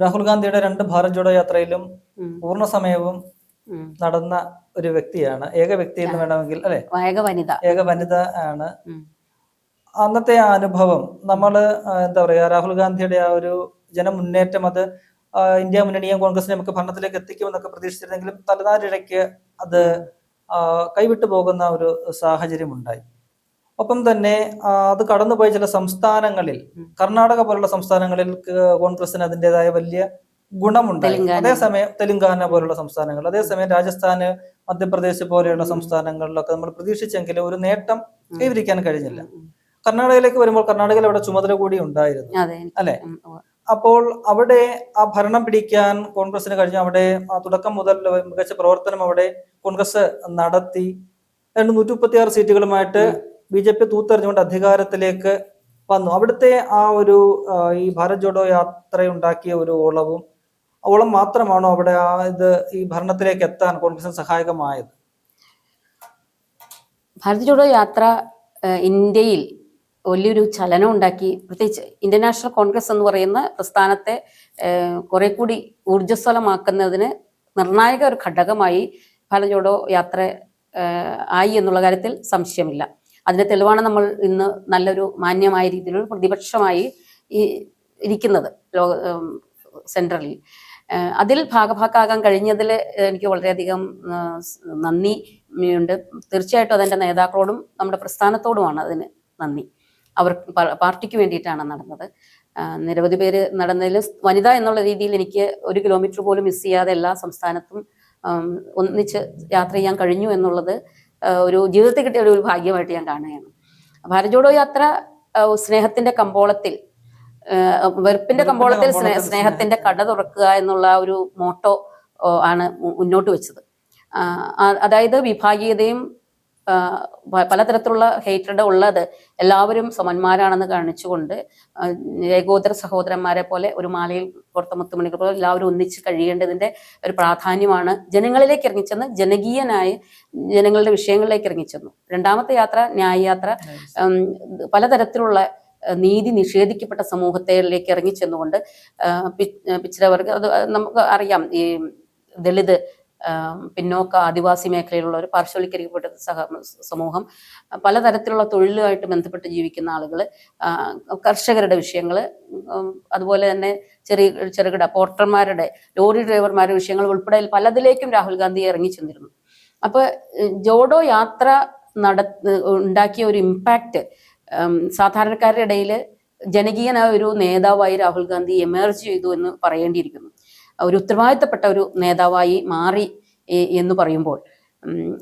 രാഹുൽ ഗാന്ധിയുടെ രണ്ട് ഭാരത് ജോഡോ യാത്രയിലും പൂർണ സമയവും നടന്ന ഒരു വ്യക്തിയാണ്. ഏക വ്യക്തി എന്ന് വേണമെങ്കിൽ അല്ലെ? ഏക വനിത. ഏക വനിത ആണ്. അന്നത്തെ ആ അനുഭവം നമ്മൾ എന്താ പറയാ രാഹുൽ ഗാന്ധിയുടെ ആ ഒരു ജനമുന്നേറ്റം അത് ഇന്ത്യ മുന്നണിയും കോൺഗ്രസിനെ നമുക്ക് ഭരണത്തിലേക്ക് എത്തിക്കുമെന്നൊക്കെ പ്രതീക്ഷിച്ചിരുന്നെങ്കിലും തലനാരിഴയ്ക്ക് അത് കൈവിട്ടു പോകുന്ന ഒരു സാഹചര്യം ഉണ്ടായി ഒപ്പം തന്നെ അത് കടന്നുപോയ ചില സംസ്ഥാനങ്ങളിൽ കർണാടക പോലുള്ള സംസ്ഥാനങ്ങളിൽ കോൺഗ്രസിന് അതിന്റെതായ വലിയ ഗുണമുണ്ടായി. തെലുങ്കാന. അതേസമയം തെലുങ്കാന പോലുള്ള സംസ്ഥാനങ്ങൾ അതേസമയം രാജസ്ഥാന് മധ്യപ്രദേശ് പോലെയുള്ള സംസ്ഥാനങ്ങളിലൊക്കെ നമ്മൾ പ്രതീക്ഷിച്ചെങ്കിലും ഒരു നേട്ടം കൈവരിക്കാൻ കഴിഞ്ഞില്ല. കർണാടകയിലേക്ക് വരുമ്പോൾ കർണാടകയിൽ അവിടെ ചുമതല കൂടി ഉണ്ടായിരുന്നു അല്ലെ? അപ്പോൾ അവിടെ ആ ഭരണം പിടിക്കാൻ കോൺഗ്രസിന് കഴിഞ്ഞു അവിടെ തുടക്കം മുതൽ മികച്ച പ്രവർത്തനം അവിടെ കോൺഗ്രസ് നടത്തി. രണ്ട് നൂറ്റി മുപ്പത്തി ആറ് സീറ്റുകളുമായിട്ട് ബി ജെ പി തൂത്തെറിഞ്ഞുകൊണ്ട് അധികാരത്തിലേക്ക് വന്നു. അവിടുത്തെ ആ ഒരു ഈ ഭാരത് ജോഡോ യാത്രയുണ്ടാക്കിയ ഒരു ഓളവും ഓളം മാത്രമാണോ അവിടെ ആ ഇത് ഈ ഭരണത്തിലേക്ക് എത്താൻ കോൺഗ്രസിന് സഹായകമായത്? ഭാരത് ജോഡോ യാത്ര ഇന്ത്യയിൽ വലിയൊരു ചലനം ഉണ്ടാക്കി. പ്രത്യേകിച്ച് ഇന്ത്യൻ നാഷണൽ കോൺഗ്രസ് എന്ന് പറയുന്ന പ്രസ്ഥാനത്തെ കുറെ കൂടി ഊർജസ്വലമാക്കുന്നതിന് നിർണായക ഒരു ഘടകമായി ഭാരത് ജോഡോ യാത്ര ആയി എന്നുള്ള കാര്യത്തിൽ സംശയമില്ല. അതിന്റെ തെളിവാണ് നമ്മൾ ഇന്ന് നല്ലൊരു മാന്യമായ രീതിയിൽ പ്രതിപക്ഷമായി ഈ ഇരിക്കുന്നത് ലോക സെൻട്രലിൽ. അതിൽ ഭാഗഭാക്കാകാൻ കഴിഞ്ഞതിൽ എനിക്ക് വളരെയധികം നന്ദി ഉണ്ട്. തീർച്ചയായിട്ടും അതെന്റെ നേതാക്കളോടും നമ്മുടെ പ്രസ്ഥാനത്തോടുമാണ് അതിന് നന്ദി. അവർ പാർട്ടിക്ക് വേണ്ടിയിട്ടാണ് നടന്നത്. നിരവധി പേര് നടന്നതിൽ വനിത എന്നുള്ള രീതിയിൽ എനിക്ക് ഒരു കിലോമീറ്റർ പോലും മിസ് ചെയ്യാതെ എല്ലാ സംസ്ഥാനത്തും ഒന്നിച്ച് യാത്ര ചെയ്യാൻ കഴിഞ്ഞു എന്നുള്ളത് ഒരു ജീവിതത്തിൽ കിട്ടിയ ഒരു ഭാഗ്യമായിട്ട് ഞാൻ കാണുകയാണ്. ഭാരത് ജോഡോ യാത്ര സ്നേഹത്തിന്റെ കമ്പോളത്തിൽ വെറുപ്പിന്റെ കമ്പോളത്തിൽ സ്നേ- സ്നേഹത്തിന്റെ കട തുറക്കുക എന്നുള്ള ഒരു മോട്ടോ ആണ് മുന്നോട്ട് വെച്ചത്. അതായത് വിഭാഗീയതയും പലതരത്തിലുള്ള ഹേറ്റഡ് ഉള്ളത് എല്ലാവരും സമന്മാരാണെന്ന് കാണിച്ചുകൊണ്ട് ഏകോദര സഹോദരന്മാരെ പോലെ ഒരു മാലയിൽ പുറത്ത മുത്തുമണികൾ പോലെ എല്ലാവരും ഒന്നിച്ച് കഴിയേണ്ടതിന്റെ ഒരു പ്രാധാന്യമാണ് ജനങ്ങളിലേക്ക് ഇറങ്ങിച്ചെന്ന് ജനകീയനായി ജനങ്ങളുടെ വിഷയങ്ങളിലേക്ക് ഇറങ്ങിച്ചെന്നു. രണ്ടാമത്തെ യാത്ര ന്യായയാത്ര പലതരത്തിലുള്ള നീതി നിഷേധിക്കപ്പെട്ട സമൂഹത്തിലേക്ക് ഇറങ്ങിച്ചെന്നുകൊണ്ട് പിച്ചിലവർക്ക് അത് നമുക്ക് അറിയാം. ഈ ദളിത് പിന്നോക്ക ആദിവാസി മേഖലയിലുള്ള ഒരു പാർശ്വവൽക്കരിക്കപ്പെട്ട സഹ സമൂഹം പലതരത്തിലുള്ള തൊഴിലുമായിട്ട് ബന്ധപ്പെട്ട് ജീവിക്കുന്ന ആളുകൾ കർഷകരുടെ വിഷയങ്ങൾ അതുപോലെ തന്നെ ചെറിയ ചെറുകിട പോർട്ടർമാരുടെ ലോറി ഡ്രൈവർമാരുടെ വിഷയങ്ങൾ ഉൾപ്പെടെ പലതിലേക്കും രാഹുൽ ഗാന്ധി ഇറങ്ങി ചെന്നിരുന്നു. അപ്പൊ ജോഡോ യാത്ര നട ഉണ്ടാക്കിയ ഒരു ഇമ്പാക്റ്റ് സാധാരണക്കാരുടെ ഇടയിൽ ജനകീയനായ ഒരു നേതാവായി രാഹുൽ ഗാന്ധി എമേർജ് ചെയ്തു എന്ന് പറയേണ്ടിയിരിക്കുന്നു. ഒരു ഉത്തരവാദിത്തപ്പെട്ട ഒരു നേതാവായി മാറി എന്ന് പറയുമ്പോൾ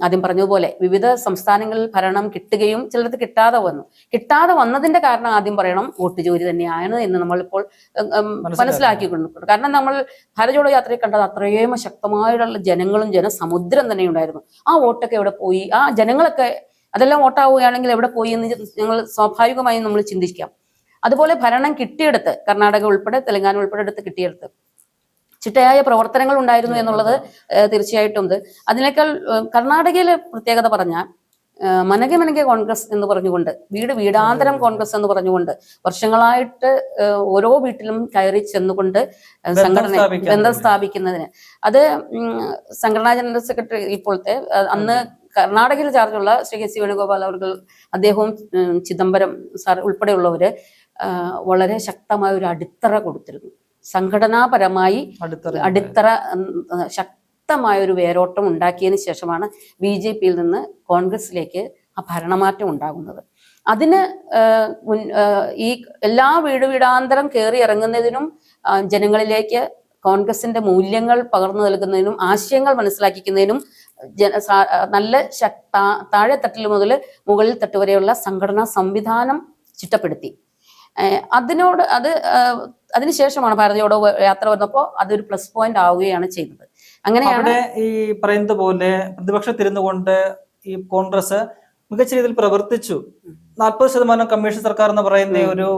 ആദ്യം പറഞ്ഞതുപോലെ വിവിധ സംസ്ഥാനങ്ങളിൽ ഭരണം കിട്ടുകയും ചിലർക്ക് കിട്ടാതെ വന്നു. കിട്ടാതെ വന്നതിന്റെ കാരണം ആദ്യം പറയണം വോട്ട് ജോലി തന്നെയാണ് എന്ന് നമ്മളിപ്പോൾ. മനസ്സിലാക്കിക്കൊണ്ട് കാരണം നമ്മൾ ഭാരതജോടോ യാത്രയിൽ കണ്ടത് അത്രയും ശക്തമായിട്ടുള്ള ജനങ്ങളും ജനസമുദ്രം തന്നെ ഉണ്ടായിരുന്നു ആ വോട്ടൊക്കെ എവിടെ പോയി? ആ ജനങ്ങളൊക്കെ അതെല്ലാം വോട്ടാവുകയാണെങ്കിൽ എവിടെ പോയി എന്ന് ഞങ്ങൾ സ്വാഭാവികമായും നമ്മൾ ചിന്തിക്കാം. അതുപോലെ ഭരണം കിട്ടിയെടുത്ത് കർണാടക ഉൾപ്പെടെ തെലങ്കാന ഉൾപ്പെടെ എടുത്ത് കിട്ടിയെടുത്ത് ചിട്ടയായ പ്രവർത്തനങ്ങൾ ഉണ്ടായിരുന്നു എന്നുള്ളത് തീർച്ചയായിട്ടും ഉണ്ട് അതിനേക്കാൾ കർണാടകയിൽ കർണാടകയിലെ പ്രത്യേകത പറഞ്ഞാൽ മനകെ മനകെ കോൺഗ്രസ് എന്ന് പറഞ്ഞുകൊണ്ട് വീട് വീടാന്തരം കോൺഗ്രസ് എന്ന് പറഞ്ഞുകൊണ്ട് വർഷങ്ങളായിട്ട് ഓരോ വീട്ടിലും കയറി ചെന്നുകൊണ്ട് സംഘടന ബന്ധം. സ്ഥാപിക്കുന്നതിന്. അത് സംഘടനാ ജനറൽ സെക്രട്ടറി ഇപ്പോഴത്തെ അന്ന് കർണാടകയിൽ ചാർജുള്ള ശ്രീ കെ സി വേണുഗോപാൽ അവർ അദ്ദേഹവും ചിദംബരം സാർ ഉൾപ്പെടെയുള്ളവര് വളരെ ശക്തമായ ഒരു അടിത്തറ കൊടുത്തിരുന്നു. സംഘടനാപരമായി അടുത്ത അടിത്തറ ശക്തമായ ഒരു വേരോട്ടം ഉണ്ടാക്കിയതിന് ശേഷമാണ് ബി ജെ പിയിൽ നിന്ന് കോൺഗ്രസിലേക്ക് ആ ഭരണമാറ്റം ഉണ്ടാകുന്നത്. അതിന് ഈ എല്ലാ വീട് വീടാന്തരം കയറി ഇറങ്ങുന്നതിനും ജനങ്ങളിലേക്ക് കോൺഗ്രസിന്റെ മൂല്യങ്ങൾ പകർന്നു നൽകുന്നതിനും ആശയങ്ങൾ മനസ്സിലാക്കിക്കുന്നതിനും ജന നല്ല ശക്ത താഴെത്തട്ടിൽ മുതൽ മുകളിൽ തട്ട് വരെയുള്ള സംഘടനാ സംവിധാനം ചിട്ടപ്പെടുത്തി. അതിനോട് അത് അതിനുശേഷമാണ് ഭാരതിയോട് യാത്ര വന്നപ്പോൾ അതൊരു പ്ലസ് പോയിന്റ് ആവുകയാണ് ചെയ്തത്. അങ്ങനെയാണ് ഈ പറയുന്നത് പോലെ പ്രതിപക്ഷത്തിരുന്നുകൊണ്ട് ഈ കോൺഗ്രസ് മികച്ച രീതിയിൽ പ്രവർത്തിച്ചു. നാൽപ്പത് ശതമാനം കമ്മീഷൻ സർക്കാർ എന്ന് പറയുന്ന ഒരു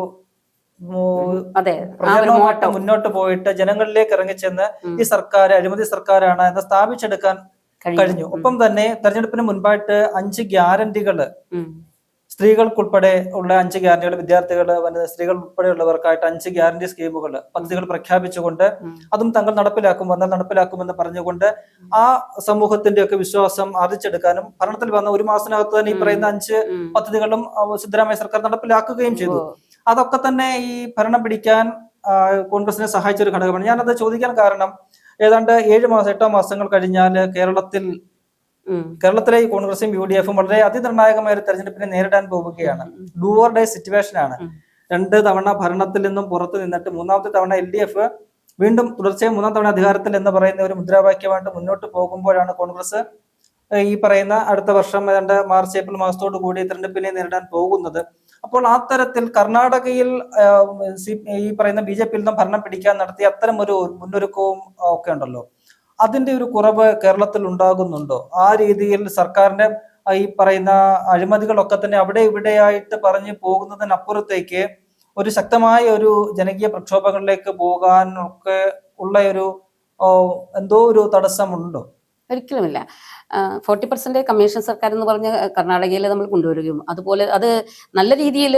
അതെ പ്രചരണവുമായിട്ട് മുന്നോട്ട് പോയിട്ട് ജനങ്ങളിലേക്ക് ഇറങ്ങിച്ചെന്ന്. ഈ സർക്കാർ അഴിമതി സർക്കാരാണ് എന്ന് സ്ഥാപിച്ചെടുക്കാൻ കഴിഞ്ഞു. ഒപ്പം തന്നെ തെരഞ്ഞെടുപ്പിന് മുൻപായിട്ട് അഞ്ച് ഗ്യാരണ്ടികൾ ഉം. സ്ത്രീകൾക്കുൾപ്പെടെ ഉള്ള അഞ്ച് ഗ്യാരണ്ടികൾ വിദ്യാർത്ഥികൾ വനിത സ്ത്രീകൾ ഉൾപ്പെടെയുള്ളവർക്കായിട്ട് അഞ്ച് ഗ്യാരണ്ടി സ്കീമുകൾ പദ്ധതികൾ പ്രഖ്യാപിച്ചുകൊണ്ട് അതും തങ്ങൾ നടപ്പിലാക്കും വന്നാൽ നടപ്പിലാക്കുമെന്ന് പറഞ്ഞുകൊണ്ട് ആ സമൂഹത്തിന്റെ ഒക്കെ വിശ്വാസം ആർജിച്ചെടുക്കാനും ഭരണത്തിൽ വന്ന ഒരു മാസത്തിനകത്ത് തന്നെ ഈ. പറയുന്ന അഞ്ച്. പദ്ധതികളും സിദ്ധരാമയ്യ സർക്കാർ നടപ്പിലാക്കുകയും ചെയ്തു അതൊക്കെ തന്നെ ഈ ഭരണം പിടിക്കാൻ കോൺഗ്രസിനെ സഹായിച്ച ഒരു ഘടകമാണ് ഞാനത് ചോദിക്കാൻ കാരണം ഏതാണ്ട് ഏഴ് മാസം എട്ടോ മാസങ്ങൾ കഴിഞ്ഞാൽ കേരളത്തിൽ. കേരളത്തിലെ ഈ കോൺഗ്രസും യു ഡി എഫും വളരെ അതിനിർണായകമായ ഒരു തെരഞ്ഞെടുപ്പിനെ നേരിടാൻ പോവുകയാണ്. ഡൂ ഓർ ഡേ സിറ്റുവേഷൻ ആണ്. രണ്ട് തവണ ഭരണത്തിൽ നിന്നും പുറത്തു നിന്നിട്ട് മൂന്നാമത്തെ തവണ എൽ ഡി എഫ് വീണ്ടും തുടർച്ചയായി മൂന്നാം തവണ അധികാരത്തിൽ എന്ന് പറയുന്ന ഒരു മുദ്രാവാക്യമായിട്ട് മുന്നോട്ട് പോകുമ്പോഴാണ് കോൺഗ്രസ് ഈ പറയുന്ന അടുത്ത വർഷം രണ്ട് മാർച്ച് ഏപ്രിൽ മാസത്തോടു കൂടി തെരഞ്ഞെടുപ്പിനെ നേരിടാൻ പോകുന്നത്. അപ്പോൾ ആ തരത്തിൽ കർണാടകയിൽ ഈ പറയുന്ന ബി ജെ പിയിൽ നിന്നും ഭരണം പിടിക്കാൻ നടത്തിയ അത്തരം ഒരു മുന്നൊരുക്കവും ഒക്കെ ഉണ്ടല്ലോ. അതിന്റെ ഒരു കുറവ് കേരളത്തിൽ ഉണ്ടാകുന്നുണ്ടോ? ആ രീതിയിൽ സർക്കാരിന്റെ ഈ പറയുന്ന അഴിമതികളൊക്കെ തന്നെ അവിടെ ഇവിടെയായിട്ട് പറഞ്ഞു പോകുന്നതിനപ്പുറത്തേക്ക് ഒരു ശക്തമായ ഒരു ജനകീയ പ്രക്ഷോഭങ്ങളിലേക്ക് പോകാനൊക്കെ ഉള്ള ഒരു എന്തോ ഒരു തടസ്സമുണ്ടോ? ഒരിക്കലുമില്ല. ഫോർട്ടി പെർസെന്റ് കമ്മീഷൻ സർക്കാർ എന്ന് പറഞ്ഞ കർണാടകയിൽ നമ്മൾ കൊണ്ടുവരികയും അതുപോലെ അത് നല്ല രീതിയിൽ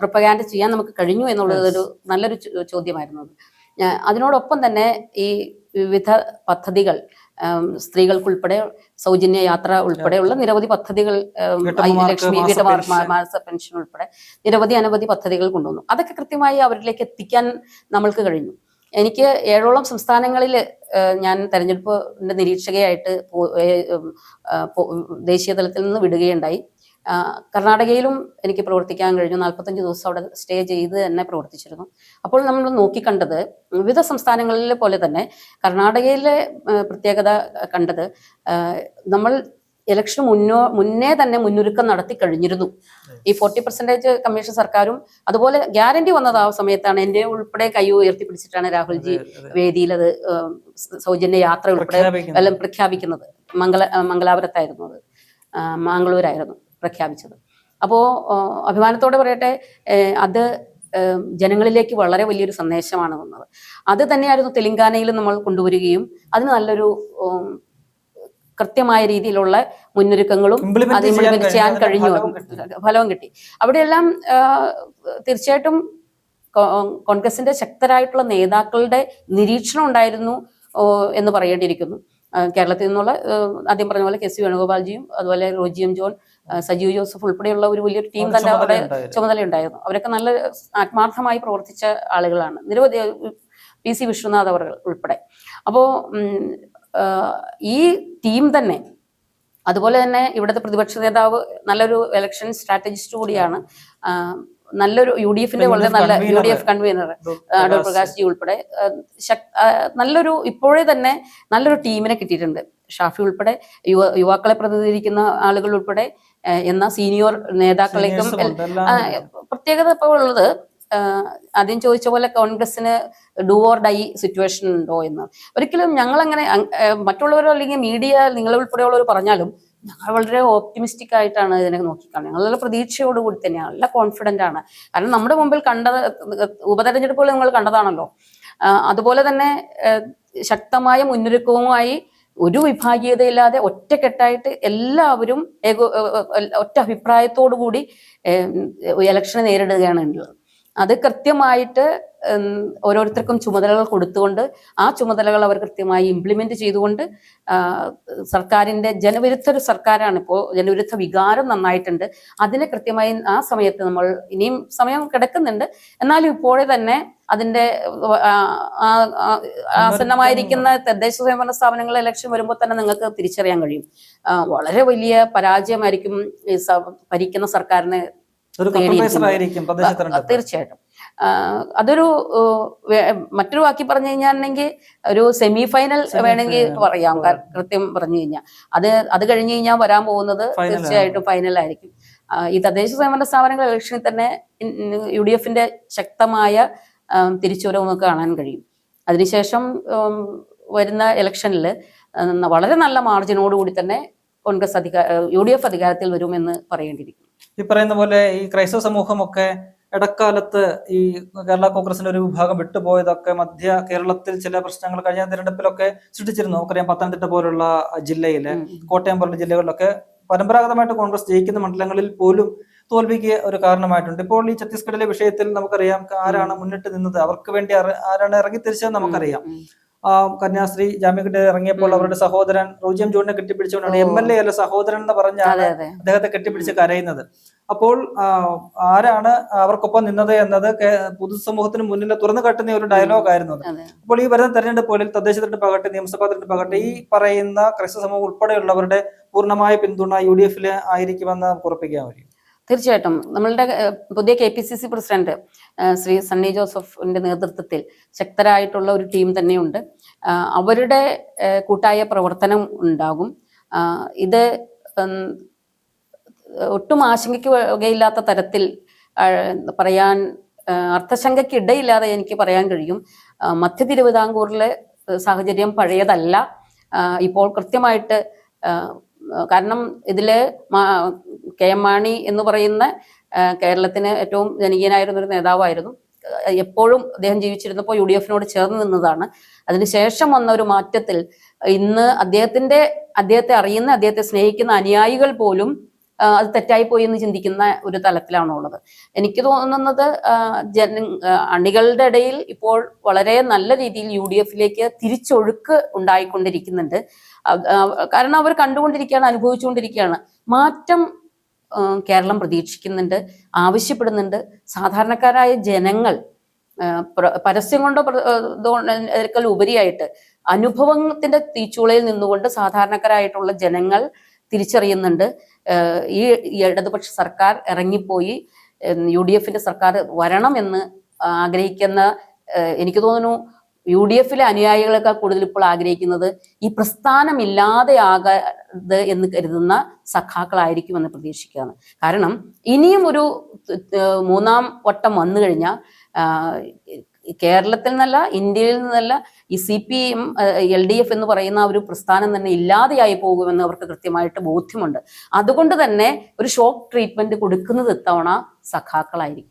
പ്രൊപ്പഗാൻഡ് ചെയ്യാൻ നമുക്ക് കഴിഞ്ഞു എന്നുള്ളത് ഒരു നല്ലൊരു ചോദ്യമായിരുന്നു അതിനോടൊപ്പം തന്നെ ഈ വിവിധ പദ്ധതികൾ സ്ത്രീകൾക്ക് സ്ത്രീകൾക്കുൾപ്പെടെ സൗജന്യ യാത്ര ഉൾപ്പെടെയുള്ള നിരവധി പദ്ധതികൾ ലക്ഷ്മി മാസ വീട്ടമാർ പെൻഷൻ. മാസ പെൻഷൻ ഉൾപ്പെടെ നിരവധി അനവധി പദ്ധതികൾ കൊണ്ടുവന്നു. അതൊക്കെ കൃത്യമായി അവരിലേക്ക് എത്തിക്കാൻ നമ്മൾക്ക് കഴിഞ്ഞു. എനിക്ക് ഏഴോളം സംസ്ഥാനങ്ങളിൽ ഞാൻ തെരഞ്ഞെടുപ്പിന്റെ നിരീക്ഷകയായിട്ട് ദേശീയ തലത്തിൽ നിന്ന് വിടുകയുണ്ടായി. കർണാടകയിലും എനിക്ക് പ്രവർത്തിക്കാൻ കഴിഞ്ഞു. നാൽപ്പത്തഞ്ച് ദിവസം അവിടെ സ്റ്റേ ചെയ്ത് തന്നെ പ്രവർത്തിച്ചിരുന്നു. അപ്പോൾ നമ്മൾ നോക്കിക്കണ്ടത് വിവിധ സംസ്ഥാനങ്ങളിലെ പോലെ തന്നെ കർണാടകയിലെ പ്രത്യേകത കണ്ടത് നമ്മൾ ഇലക്ഷൻ മുന്നോ മുന്നേ തന്നെ മുന്നൊരുക്കം നടത്തി കഴിഞ്ഞിരുന്നു. ഈ ഫോർട്ടി പെർസെന്റേജ് കമ്മീഷൻ സർക്കാരും അതുപോലെ ഗ്യാരണ്ടി വന്നത് ആ സമയത്താണ്. എന്റെ ഉൾപ്പെടെ കൈ ഉയർത്തി പിടിച്ചിട്ടാണ് രാഹുൽജി വേദിയിൽ അത് സൗജന്യ യാത്ര ഉൾപ്പെടെ. എല്ലാം പ്രഖ്യാപിക്കുന്നത്. മംഗല മംഗലാപുരത്തായിരുന്നു അത്. മംഗളൂരായിരുന്നു. മാംഗ്ലൂരായിരുന്നു പ്രഖ്യാപിച്ചത്. അപ്പോൾ അഭിമാനത്തോടെ പറയട്ടെ അത് ജനങ്ങളിലേക്ക് വളരെ വലിയൊരു സന്ദേശമാണ് വന്നത്. അത് തന്നെയായിരുന്നു തെലങ്കാനയിൽ നമ്മൾ കൊണ്ടുവരികയും അതിന് നല്ലൊരു കൃത്യമായ രീതിയിലുള്ള മുന്നൊരുക്കങ്ങളും അത് ചെയ്യാൻ ഇംപ്ലിമെന്റ് കഴിഞ്ഞു. ചെയ്യാൻ കഴിഞ്ഞു. ഫലവും കിട്ടി. അവിടെയെല്ലാം തീർച്ചയായിട്ടും കോൺഗ്രസിന്റെ ശക്തരായിട്ടുള്ള നേതാക്കളുടെ നിരീക്ഷണം ഉണ്ടായിരുന്നു എന്ന് പറയേണ്ടിയിരിക്കുന്നു. കേരളത്തിൽ നിന്നുള്ള ആദ്യം പറഞ്ഞ പോലെ കെ സി വേണുഗോപാൽജിയും അതുപോലെ റോജിയും ജോൺ സജീവ് ജോസഫ് ഉൾപ്പെടെയുള്ള ഒരു വലിയൊരു ടീം തന്നെ അവരുടെ ചുമതലയുണ്ടായിരുന്നു. അവരൊക്കെ നല്ല ആത്മാർത്ഥമായി പ്രവർത്തിച്ച ആളുകളാണ്. നിരവധി പി സി വിശ്വനാഥ് അവർ ഉൾപ്പെടെ. അപ്പോൾ ഈ ടീം തന്നെ അതുപോലെ തന്നെ ഇവിടുത്തെ പ്രതിപക്ഷ നേതാവ് നല്ലൊരു ഇലക്ഷൻ സ്ട്രാറ്റജിസ്റ്റ് കൂടിയാണ്. നല്ലൊരു യു ഡി എഫിന്റെ വളരെ നല്ല U D F convener doctor Prakash. Ji ഉൾപ്പെടെ. നല്ലൊരു ഇപ്പോഴേ തന്നെ നല്ലൊരു ടീമിനെ കിട്ടിയിട്ടുണ്ട്. ഷാഫി ഉൾപ്പെടെ യുവ യുവാക്കളെ പ്രതിനിധീകരിക്കുന്ന ആളുകൾ ഉൾപ്പെടെ എന്ന സീനിയർ നേതാക്കളേക്കും. പ്രത്യേകത ഇപ്പോൾ ഉള്ളത് ആദ്യം ചോദിച്ച പോലെ കോൺഗ്രസിന് ഡു ഓർ ഡൈ സിറ്റുവേഷൻ ഉണ്ടോ എന്ന്. ഒരിക്കലും ഞങ്ങൾ അങ്ങനെ മറ്റുള്ളവരോ അല്ലെങ്കിൽ മീഡിയ നിങ്ങൾ ഉൾപ്പെടെയുള്ളവർ പറഞ്ഞാലും ഞങ്ങൾ വളരെ ഓപ്റ്റിമിസ്റ്റിക് ആയിട്ടാണ് ഇതിനെ നോക്കിക്കാണുന്നത്. ഞങ്ങൾ നല്ല പ്രതീക്ഷയോടുകൂടി തന്നെയാണ് നല്ല കോൺഫിഡന്റ് ആണ്. കാരണം നമ്മുടെ മുമ്പിൽ കണ്ടത് ഉപതെരഞ്ഞെടുപ്പുകൾ നിങ്ങൾ കണ്ടതാണല്ലോ. അതുപോലെ തന്നെ ശക്തമായ മുന്നൊരുക്കവുമായി ഒരു വിഭാഗീയതയില്ലാതെ ഒറ്റക്കെട്ടായിട്ട് എല്ലാവരും ഒറ്റ അഭിപ്രായത്തോടു കൂടി ഇലക്ഷനെ നേരിടുകയാണ് ഉള്ളത് അത് കൃത്യമായിട്ട് ഓരോരുത്തർക്കും ചുമതലകൾ കൊടുത്തുകൊണ്ട് ആ ചുമതലകൾ അവർ കൃത്യമായി ഇംപ്ലിമെന്റ് ചെയ്തുകൊണ്ട് സർക്കാരിന്റെ ജനവിരുദ്ധ ഒരു സർക്കാരാണ് ഇപ്പോൾ ജനവിരുദ്ധ വികാരം നന്നായിട്ടുണ്ട്. അതിനെ കൃത്യമായി ആ സമയത്ത് നമ്മൾ ഇനിയും സമയം കിടക്കുന്നുണ്ട്. എന്നാലും ഇപ്പോഴേ തന്നെ അതിന്റെ ആസന്നമായിരിക്കുന്ന തദ്ദേശ സ്വയംഭരണ സ്ഥാപനങ്ങളെ ഇലക്ഷൻ വരുമ്പോൾ തന്നെ നിങ്ങൾക്ക് തിരിച്ചറിയാൻ കഴിയും. വളരെ വലിയ പരാജയമായിരിക്കും ഭരിക്കുന്ന സർക്കാരിന് തീർച്ചയായിട്ടും. അതൊരു മറ്റൊരു വാക്കി പറഞ്ഞു കഴിഞ്ഞാണെങ്കിൽ ഒരു സെമി ഫൈനൽ വേണമെങ്കിൽ പറയാം. കൃത്യം പറഞ്ഞു കഴിഞ്ഞാൽ. അത് അത് കഴിഞ്ഞ് കഴിഞ്ഞാൽ വരാൻ പോകുന്നത് തീർച്ചയായിട്ടും ഫൈനൽ ആയിരിക്കും. ഈ തദ്ദേശ സ്വയംഭരണ സ്ഥാപനങ്ങൾ ഇലക്ഷനിൽ തന്നെ യു ഡി എഫിന്റെ ശക്തമായ തിരിച്ചുവരവ് നമുക്ക് കാണാൻ കഴിയും. അതിനുശേഷം വരുന്ന ഇലക്ഷനിൽ വളരെ നല്ല മാർജിനോടുകൂടി തന്നെ കോൺഗ്രസ് അധികാര യു ഡി എഫ് അധികാരത്തിൽ വരുമെന്ന് പറയേണ്ടിയിരിക്കുന്നു. ഈ പറയുന്ന പോലെ ഈ ക്രൈസ്തവ സമൂഹമൊക്കെ ഇടക്കാലത്ത് ഈ കേരള കോൺഗ്രസിന്റെ ഒരു വിഭാഗം വിട്ടുപോയതൊക്കെ മധ്യ കേരളത്തിൽ ചില പ്രശ്നങ്ങൾ കഴിഞ്ഞ തിരഞ്ഞെടുപ്പിലൊക്കെ സൃഷ്ടിച്ചിരുന്നു. നമുക്കറിയാം പത്തനംതിട്ട പോലുള്ള ജില്ലയിൽ കോട്ടയം പോലുള്ള ജില്ലകളിലൊക്കെ പരമ്പരാഗതമായിട്ട് കോൺഗ്രസ് ജയിക്കുന്ന മണ്ഡലങ്ങളിൽ പോലും തോൽവിക്ക് ഒരു കാരണമായിട്ടുണ്ട്. ഇപ്പോൾ ഈ ഛത്തീസ്ഗഡിലെ വിഷയത്തിൽ നമുക്കറിയാം ആരാണ് മുന്നിട്ട് നിന്നത്? അവർക്ക് വേണ്ടി ആരാണ് ഇറങ്ങി തിരിച്ചത് നമുക്കറിയാം. കന്യാസ്ത്രീ ജാമ്യക്കിട്ട് ഇറങ്ങിയപ്പോൾ അവരുടെ സഹോദരൻ റോജിയം ജോണിനെ കെട്ടിപ്പിടിച്ചുകൊണ്ടാണ്. എം എൽ എ അല്ല സഹോദരൻ എന്ന് പറഞ്ഞാണ് അദ്ദേഹത്തെ കെട്ടിപ്പിടിച്ച് കരയുന്നത്. അപ്പോൾ ആരാണ് അവർക്കൊപ്പം നിന്നത് എന്നത് പൊതുസമൂഹത്തിന് മുന്നിൽ തുറന്നു കാട്ടുന്ന ഒരു ഡയലോഗ് ആയിരുന്നു അപ്പോൾ ഈ വരുന്ന തെരഞ്ഞെടുപ്പുകളിൽ തദ്ദേശ തെരഞ്ഞെടുപ്പാകട്ടെ നിയമസഭാ തെരഞ്ഞെടുപ്പാകട്ടെ ഈ പറയുന്ന ക്രൈസ്തവ സമൂഹം ഉൾപ്പെടെയുള്ളവരുടെ പൂർണമായ പിന്തുണ യു ഡി എഫിൽ ആയിരിക്കുമെന്ന് നമുക്ക് ഉറപ്പിക്കാൻ കഴിയും. തീർച്ചയായിട്ടും. നമ്മളുടെ പുതിയ K P C C president Shri Sunny ജോസഫിന്റെ നേതൃത്വത്തിൽ ശക്തരായിട്ടുള്ള ഒരു ടീം തന്നെയുണ്ട്. അവരുടെ കൂട്ടായ പ്രവർത്തനം ഉണ്ടാകും. ഇത് ഒട്ടും ആശങ്കയ്ക്ക് വകയില്ലാത്ത തരത്തിൽ പറയാൻ അർത്ഥശങ്കയ്ക്ക് ഇടയില്ലാതെ എനിക്ക് പറയാൻ കഴിയും. മധ്യ തിരുവിതാംകൂറിലെ സാഹചര്യം പഴയതല്ല. ഇപ്പോൾ കൃത്യമായിട്ട് കാരണം ഇതിൽ കെ എം മാണി എന്ന് പറയുന്ന കേരളത്തിന് ഏറ്റവും ജനകീയനായിരുന്ന ഒരു നേതാവായിരുന്നു. എപ്പോഴും അദ്ദേഹം ജീവിച്ചിരുന്നപ്പോൾ യു ഡി എഫിനോട് ചേർന്ന് നിന്നതാണ്. അതിനുശേഷം വന്ന ഒരു മാറ്റത്തിൽ ഇന്ന് അദ്ദേഹത്തിന്റെ അദ്ദേഹത്തെ അറിയുന്ന അദ്ദേഹത്തെ സ്നേഹിക്കുന്ന അനുയായികൾ പോലും അത് തെറ്റായി പോയി എന്ന് ചിന്തിക്കുന്ന ഒരു തലത്തിലാണുള്ളത്. എനിക്ക് തോന്നുന്നത് ജന അണികളുടെ ഇടയിൽ ഇപ്പോൾ വളരെ നല്ല രീതിയിൽ യു ഡി എഫിലേക്ക് തിരിച്ചൊഴുക്ക് ഉണ്ടായിക്കൊണ്ടിരിക്കുന്നുണ്ട് കാരണം അവർ കണ്ടുകൊണ്ടിരിക്കുകയാണ് അനുഭവിച്ചുകൊണ്ടിരിക്കുകയാണ്. മാറ്റം കേരളം പ്രതീക്ഷിക്കുന്നുണ്ട് ആവശ്യപ്പെടുന്നുണ്ട്. സാധാരണക്കാരായ ജനങ്ങൾ പരസ്യം കൊണ്ടോ ഇതിനേക്കാൾ ഉപരിയായിട്ട് അനുഭവത്തിന്റെ തീച്ചുളയിൽ നിന്നുകൊണ്ട് സാധാരണക്കാരായിട്ടുള്ള ജനങ്ങൾ തിരിച്ചറിയുന്നുണ്ട്. ഈ ഇടതുപക്ഷ സർക്കാർ ഇറങ്ങിപ്പോയി യു ഡി എഫിന്റെ സർക്കാർ വരണം എന്ന് ആഗ്രഹിക്കുന്ന എനിക്ക് തോന്നുന്നു യു ഡി എഫിലെ അനുയായികളൊക്കെ കൂടുതൽ ഇപ്പോൾ ആഗ്രഹിക്കുന്നത് ഈ പ്രസ്ഥാനമില്ലാതെയാകരുത് എന്ന് കരുതുന്ന സഖാക്കളായിരിക്കും എന്ന് പ്രതീക്ഷിക്കുകയാണ്. കാരണം ഇനിയും ഒരു മൂന്നാം വട്ടം വന്നു കഴിഞ്ഞാൽ കേരളത്തിൽ നിന്നല്ല ഇന്ത്യയിൽ നിന്നല്ല ഈ C P M L D F എന്ന് പറയുന്ന ഒരു പ്രസ്ഥാനം തന്നെ ഇല്ലാതെയായി പോകുമെന്ന് അവർക്ക് കൃത്യമായിട്ട് ബോധ്യമുണ്ട്. അതുകൊണ്ട് തന്നെ ഒരു ഷോക്ക് ട്രീറ്റ്മെന്റ് കൊടുക്കുന്നത് ഇത്തവണ സഖാക്കളായിരിക്കും.